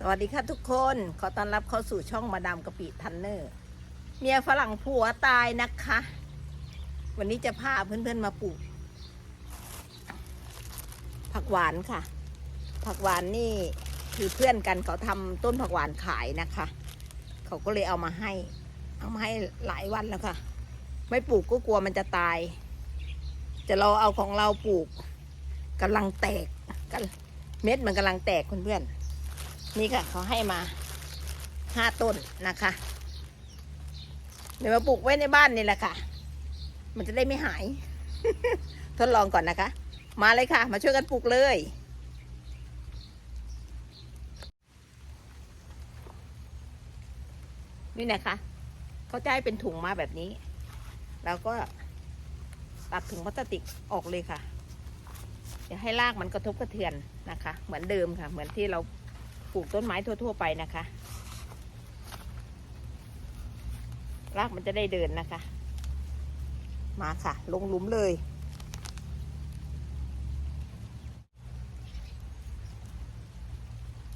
สวัสดีค่ะทุกคน ขอต้อนรับเข้าสู่ช่องมาดามกะปิทันเนอร์ เมียฝรั่งผัวตายนะคะ วันนี้จะพาเพื่อนๆมาปลูก ผักหวานค่ะ ผักหวานนี่คือเพื่อนกันเขาทำต้นผักหวานขายนะคะ เขาก็เลยเอามาให้ เอามาให้หลายวันแล้วค่ะ ไม่ปลูกก็กลัวมันจะตาย จะรอเอาของเราปลูกกำลังแตกกันเม็ดมันกำลังแตกเพื่อนๆ นี่ค่ะเขาให้มาห้าต้นนะคะเดี๋ยวมาปลูกไว้ในบ้านนี่แหละค่ะ มันจะได้ไม่หาย ทดลองก่อนนะคะ มาเลยค่ะ มาช่วยกันปลูกเลย นี่นะคะ เขาจะให้เป็นถุงมาแบบนี้ แล้วก็ตัดถุงพลาสติกออกเลยค่ะ อย่าให้รากมันกระทบกระเทือนนะคะ เหมือนเดิมค่ะ เหมือนที่เรา ปลูกต้นไม้ทั่ว ๆ ไปนะคะ รากมันจะได้เดินนะคะ มาค่ะ ลงหลุมเลย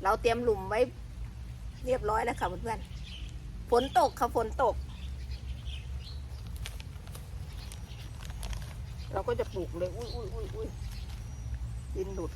เราเตรียมหลุมไว้เรียบร้อยแล้วค่ะเพื่อนๆฝนตกค่ะฝนตก เราก็จะปลูกเลย อุ้ยอุ้ยอุ้ยอุ้ยดินหลุด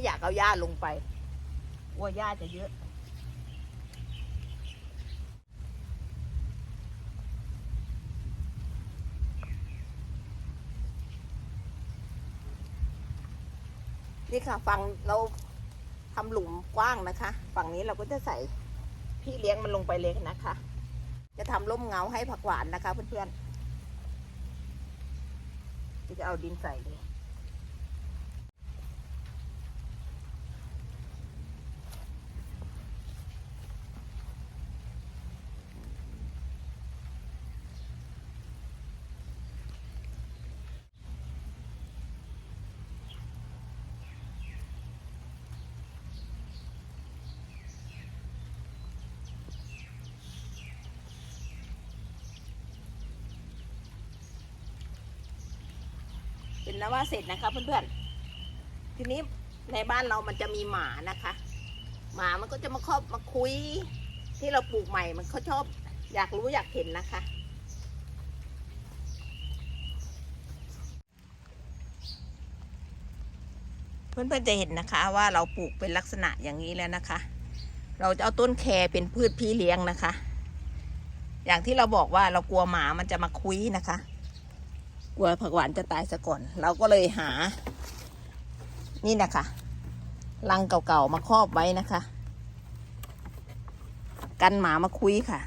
ไม่อยากเอาหญ้าลงไปกลัวหญ้าจะเยอะ นี่ค่ะฝั่งเราทำหลุมกว้างนะคะ ฝั่งนี้เราก็จะใส่พี่เลี้ยงมันลงไปเลยนะคะ จะทำร่มเงาให้ผักหวานนะคะเพื่อนๆจะเอาดินใส่เลย เป็นนะว่าเสร็จนะคะเพื่อนๆ ทีนี้ในบ้านเรามันจะมีหมานะคะ หมามันก็จะมาครอบมาคุย ที่เราปลูกใหม่มันเขาชอบอยากรู้อยากเห็นนะคะ เพื่อนๆจะเห็นนะคะว่าเราปลูกเป็นลักษณะอย่างนี้แล้วนะคะ เราจะเอาต้นแครเป็นพืชพี่เลี้ยงนะคะ อย่างที่เราบอกว่าเรากลัวหมามันจะมาคุยนะคะ กลัวผักหวานจะตายซะก่อน เราก็เลยหา นี่นะคะลังเก่าๆมาครอบไว้นะคะ กันหมามาคุยค่ะ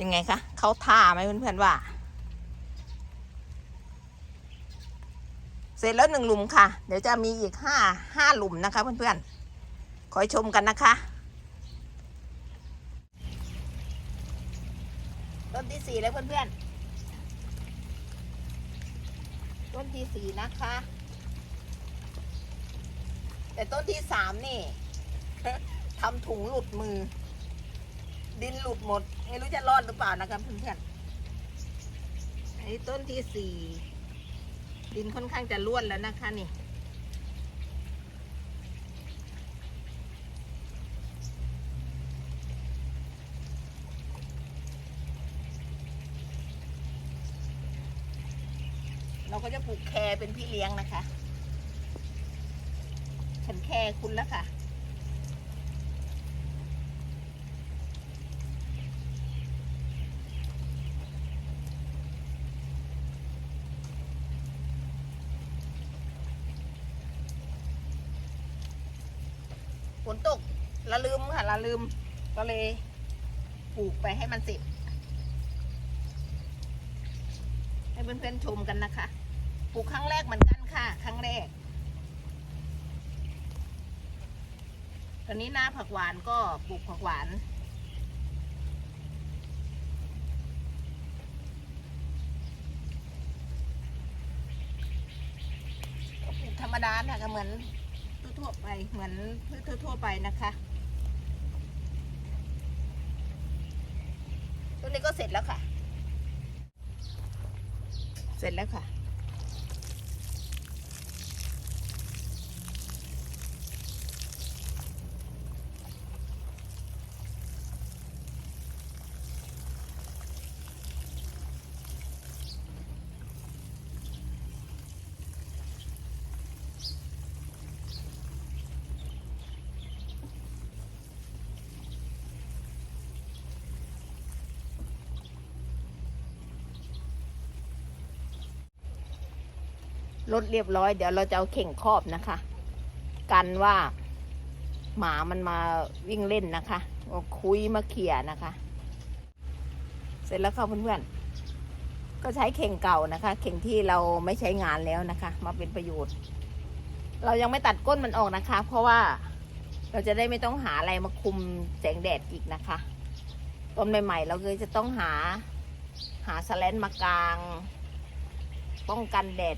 ยังไงคะเขาท่าไหมเพื่อนๆว่า เสร็จแล้วหนึ่งหลุมค่ะ เดี๋ยวจะมีอีกห้าห้าหลุมนะคะ เพื่อนๆคอยชมกันนะคะ ต้นที่สี่แล้วเพื่อนๆ ต้นที่สี่นะคะ แต่ต้นที่สามนี่ทำถุงหลุดมือ ดินหลุดหมด ไม่รู้จะรอดหรือเปล่านะครับเพื่อนๆไอ้ต้นที่สี่ดินค่อนข้างจะร่วนแล้วนะคะนี่ เราก็จะปลูกแครเป็นพี่เลี้ยงนะคะ ฉันแครคุณแล้วค่ะ ฝนตกละลืมค่ะละลืมก็เลยปลูกไปให้มันเสร็จให้เพื่อนๆชมกันนะคะ ปลูกครั้งแรกเหมือนกันค่ะครั้งแรก ตอนนี้หน้าผักหวานก็ปลูกผักหวาน ก็ปลูกธรรมดาเนี่ยก็เหมือนทั่วไปเหมือนพืชทั่วไปนะคะตัวนี้ก็เสร็จแล้วค่ะ เสร็จแล้วค่ะ รถเรียบร้อย เดี๋ยวเราจะเอาเข่งครอบนะคะ กันว่าหมามันมาวิ่งเล่นนะคะคุยมาเขี่ยนะคะ เสร็จแล้วค่ะเพื่อนๆ ก็ใช้เข่งเก่านะคะ เข่งที่เราไม่ใช้งานแล้วนะคะ มาเป็นประโยชน์ เรายังไม่ตัดก้นมันออกนะคะ เพราะว่าเราจะได้ไม่ต้องหาอะไรมาคุมแสงแดดอีกนะคะต้นใหม่ๆ เราเลยจะต้องหาหาสแลนมากลาง ป้องกันแดด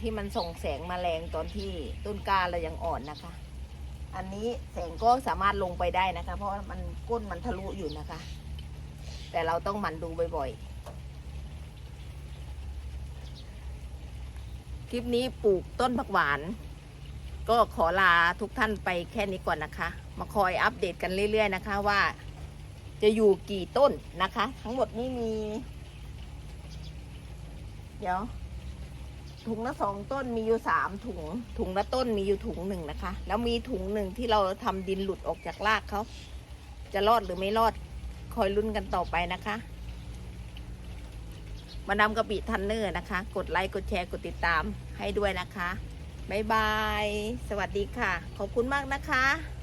ที่มันส่งแสงมาแรงตอนที่ต้นกล้าเรายังอ่อนนะคะ อันนี้แสงก็สามารถลงไปได้นะคะ เพราะมันก้นมันทะลุอยู่นะคะ แต่เราต้องหมั่นดูบ่อยๆ คลิปนี้ปลูกต้นผักหวาน ก็ขอลาทุกท่านไปแค่นี้ก่อนนะคะ มาคอยอัปเดตกันเรื่อย ๆ นะคะว่าจะอยู่กี่ต้นนะคะ ทั้งหมดนี้มี เดี๋ยว ถุงละสองต้นมีอยู่สามถุง ถุงละต้นมีอยู่ถุงหนึ่งนะคะ แล้วมีถุงหนึ่งที่เราทำดินหลุดออกจากรากเขาจะรอดหรือไม่รอดคอยลุ้นกันต่อไปนะคะ มาดามกะปิทันเนอร์นะคะ กดไลค์กดแชร์กดติดตามให้ด้วยนะคะบ๊ายบาย สวัสดีค่ะ ขอบคุณมากนะคะ